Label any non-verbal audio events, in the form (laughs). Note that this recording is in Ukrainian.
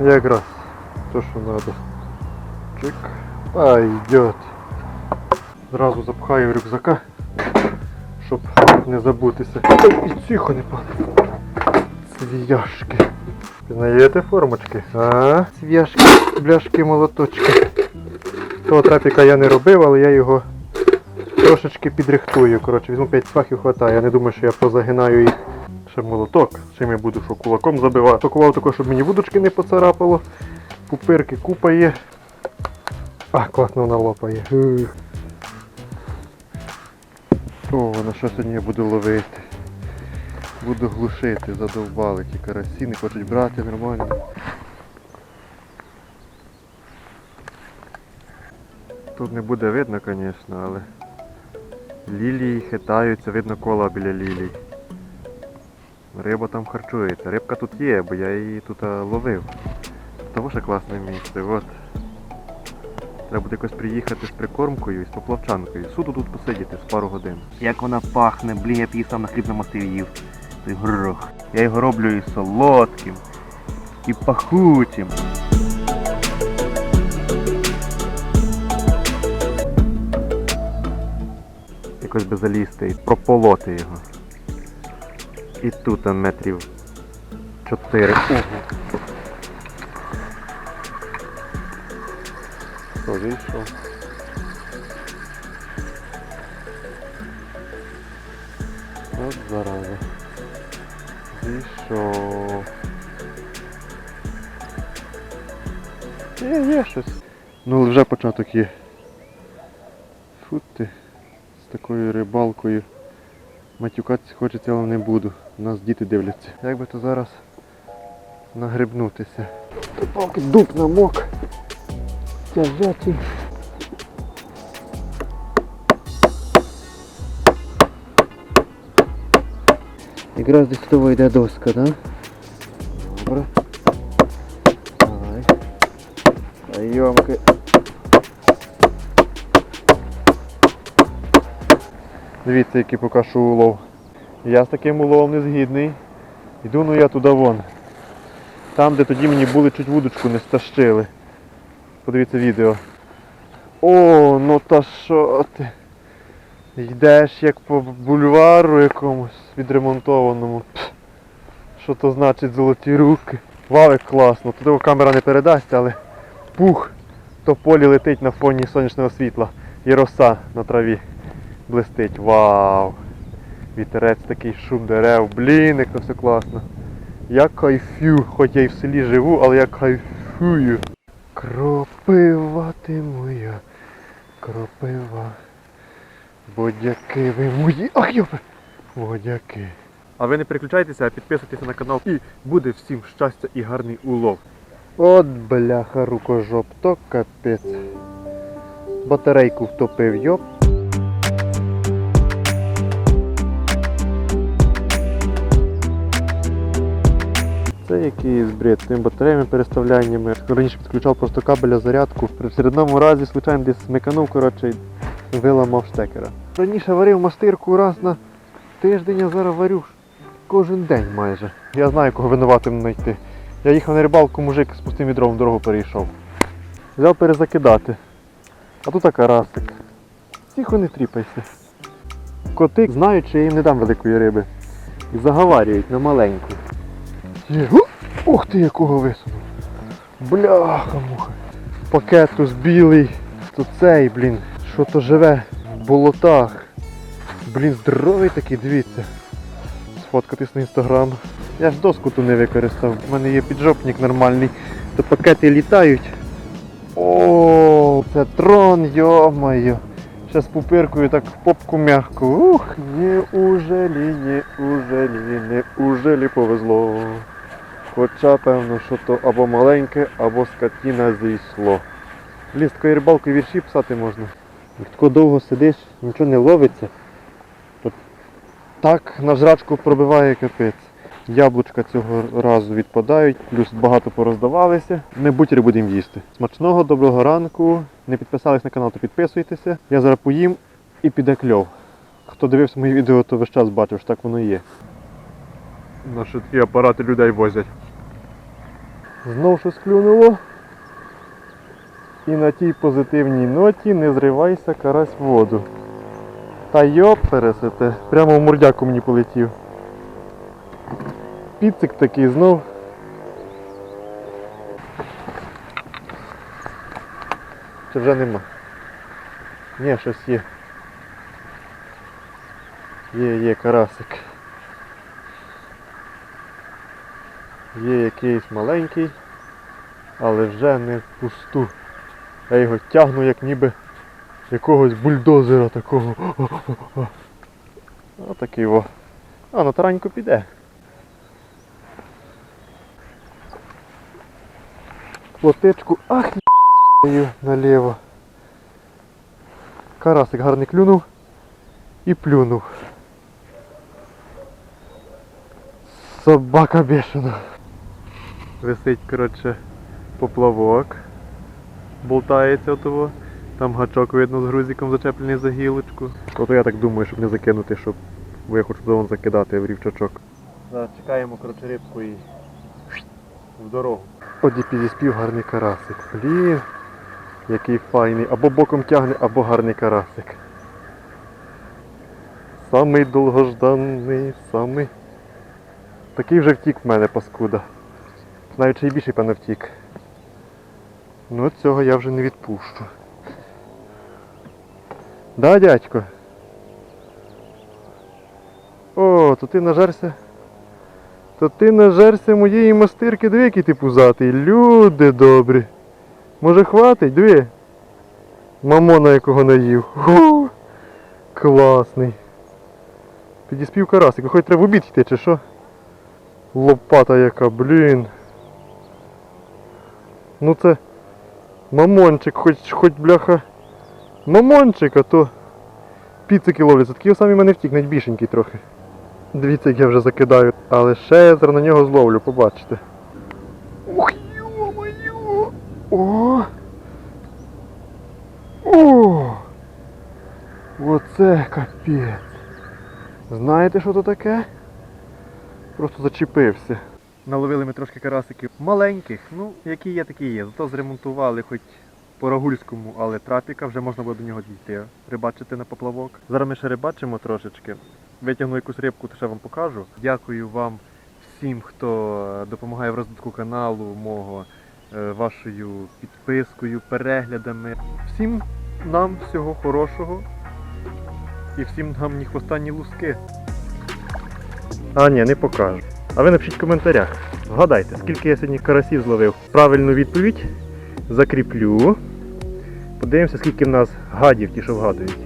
Якраз то, що надо. Чик. А, йдет. Зразу запхаю рюкзака, щоб не забутися. І тихо не падає. Цвяшки. Пізнаєте формочки? А? Цвяшки, бляшки, молоточки. Того трапіка я не робив, але я його трошечки підрихтую. Коротше, візьму 5 фахів хватає. Я не думаю, що я позагинаю їх. Ще молоток. Чим я буду що кулаком забивати. Пакував також, щоб мені вудочки не поцарапало. Пупирки купа є. А, класно вона лопає. О, на що сьогодні я буду ловити? Буду глушити, задовбали ті карасі, не хочуть брати нормально. Тут не буде видно, звісно, але лілії хитаються, видно кола біля лілій. Риба там харчується. Рибка тут є, бо я її тут ловив. Тому що класне місце. От. Треба буде якось приїхати з прикормкою і з поплавчанкою. Суду тут посидіти з пару годин. Як вона пахне, блін, я б її сам на хліб намастив їв. Той горох. Я його роблю і солодким, і пахучим. Якось би залізти і прополоти його. І тут а, метрів 4. Ого. Що, вийшов? От зараза. Зійшов. Є, є щось. Ну вже початок є. Фу ти. Такою рибалкою. Матюкатися хочеться, але не буду. Нас діти дивляться. Як би то зараз нагребнутися. Та поки дуб намок. Тяжачий. Якраз десь того йде доска, так? Да? Добре. Давай. Прийомки. Дивіться, який покажу улов. Я з таким уловом не згідний. Йду ну я туди вон. Там, де тоді мені були чуть вудочку не стащили. Подивіться відео. О, ну та що ти? Йдеш як по бульвару якомусь відремонтованому. Що то значить золоті руки? Валик класно. Тут його камера не передасть, але пух то полі летить на фоні сонячного світла. І роса на траві блистить. Вау! Вітерець такий шум дерев. Блін, як все класно. Я кайфю, хоч я і в селі живу, але я кайфую. Кропива ти моя, кропива. Бодяки ви мої. Ах йопе! Бодяки. А ви не переключайтеся, а підписуйтеся на канал і буде всім щастя і гарний улов. От бляха рукожоп, то капець. Батарейку втопив, йоп. Це якийсь бред з тими батареями переставляннями. Раніше підключав просто кабеля зарядку. При середньому разі, звичайно, десь смиканув, коротше, виламав штекера. Раніше варив мастирку раз на тиждень, а зараз варю кожен день майже. Я знаю, кого винуватим знайти. Я їхав на рибалку, мужик з пустим відром дорогу перейшов. Взяв перезакидати. А тут карасик. Тихо не тріпайся. Коти знають, що я їм не дам великої риби. І заговарюють на маленьку. Є. Ух ти, якого висунув. Бляха муха. Пакетус білий. То цей, блін, що то живе в болотах. Блін, здоровий такий, дивіться. Сфоткатись на інстаграм. Я ж доску ту не використав. У мене є піджопник нормальний. То пакети літають. О, це трон, йо-моє. Ще з пупиркою так в попку м'яко. Ух, неужелі, неужелі, неужелі повезло. Хоча, певно, що то або маленьке, або скотіна зійшло. Блін, з такою рибалкою вірші писати можна. Як довго сидиш, нічого не ловиться, то так на жрачку пробиває капець. Яблучка цього разу відпадають, плюс багато пороздавалися. Ми бутери будемо їсти. Смачного, доброго ранку. Не підписались на канал, то підписуйтеся. Я зараз поїм і піде кльов. Хто дивився мої відео, то весь час бачив, що так воно і є. На такі апарати людей возять. Знов щось клюнуло. І на тій позитивній ноті не зривайся карась в воду. Та йоп пересете, прямо в мордяку мені полетів. Піцик такий знов. Чи вже нема? Ні, щось є. Є, є карасик. Є якийсь маленький, але вже не в пусту. Я його тягну як ніби якогось бульдозера такого. (laughs) Отакий во. А, на тараньку піде. Плотичку, ах, ю наліво. Карасик гарний клюнув і плюнув. Собака бешена. Висить, коротше, поплавок. Болтається того. Там гачок видно з грузиком зачеплений за гілочку. Ото я так думаю, щоб не закинути, щоб бо я хочу вдома закидати в рівчачок. Зараз чекаємо коротше рибку і в дорогу. От і підіспів гарний карасик. Блін, який файний. Або боком тягне, або гарний карасик. Самий довгожданий, самий. Такий вже втік в мене паскуда. Навіть ще й більший певно втік. Ну цього я вже не відпущу. Да, дядько? О, то ти нажерся. То ти нажерся моєї мастирки, диви, який ти пузатий. Люди добрі. Може хватить, диви. Мамона якого наїв. Ху, класний. Підіспів карасик, хоч треба в обід йти, чи що? Лопата яка, блін. Ну це мамончик, хоч, хоч бляха. Мамончик, а то піцики ловляться. Такі самі в мене втік, навіть більшенький трохи. Дивіться, як я вже закидаю. Але ще я зараз на нього зловлю, побачите. Ух, йо-моє! О! О! Оце капець. Знаєте, що то таке? Просто зачепився. Наловили ми трошки карасиків маленьких, ну, які є, такі є. Зато зремонтували хоч по рагульському, але трапіка вже можна було до нього дійти. Рибачити на поплавок. Зараз ми ще рибачимо трошечки. Витягну якусь рибку, то ще вам покажу. Дякую вам всім, хто допомагає в розвитку каналу мого, е, вашою підпискою, переглядами. Всім нам всього хорошого і всім нам ні хвоста, ні луски. А ні, не покажу. А ви напишіть в коментарях. Вгадайте, скільки я сьогодні карасів зловив. Правильну відповідь закріплю. Подивимося, скільки в нас гадів ті, що вгадують.